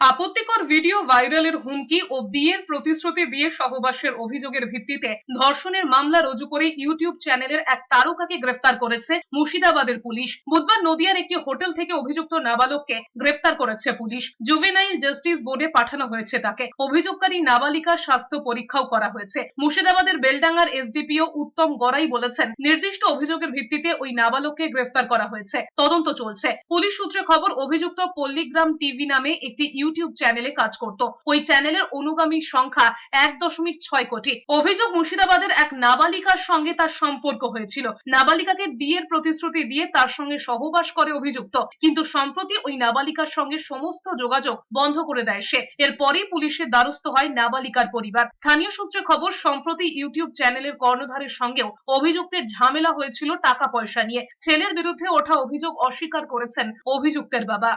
আপত্তিকর ভিডিও ভাইরালের হুমকি ও বিয়ের প্রতিশ্রুতি দিয়ে সহবাসের অভিযোগের ভিত্তিতে ধর্ষণের মামলা রুজু করে ইউটিউব চ্যানেলের এক তারকাকে গ্রেফতার করেছে মুর্শিদাবাদের পুলিশ। বুধবার নদিয়ার একটি হোটেল থেকে অভিযুক্ত নাবালককে গ্রেফতার করেছে পুলিশ। জুভেনাইল জাস্টিস বোর্ডে পাঠানো হয়েছে তাকে। অভিযোগকারী নাবালিকার স্বাস্থ্য পরীক্ষাও করা হয়েছে। মুর্শিদাবাদের বেলডাঙ্গার এসডিপিও উত্তম গড়াই বলেছেন, নির্দিষ্ট অভিযোগের ভিত্তিতে ওই নাবালককে গ্রেফতার করা হয়েছে। তদন্ত চলছে। পুলিশ সূত্রে খবর, অভিযুক্ত পল্লীগ্রাম টিভি নামে একটি ইউটিউব চ্যানেলে কাজ করত। ওই চ্যানেলের অনুগামীর সংখ্যা এক দশমিক ছয় কোটি। অভিযোগ মুর্শিদাবাদের এক নাবালিকার সঙ্গে তার সম্পর্ক হয়েছিল। নাবালিকাকে বিয়ের প্রতিশ্রুতি দিয়ে তার সঙ্গে সহবাস করে অভিযুক্ত। কিন্তু সম্প্রতি ওই নাবালিকার সঙ্গে সমস্ত যোগাযোগ বন্ধ করে দেয় সে। এরপরই পুলিশের দ্বারস্থ হয় নাবালিকার পরিবার। স্থানীয় সূত্রে খবর, সম্প্রতি ইউটিউব চ্যানেলের কর্ণধারের সঙ্গেও অভিযুক্তের ঝামেলা হয়েছিল টাকা পয়সা নিয়ে। ছেলের বিরুদ্ধে ওঠা অভিযোগ অস্বীকার করেছেন অভিযুক্তের বাবা।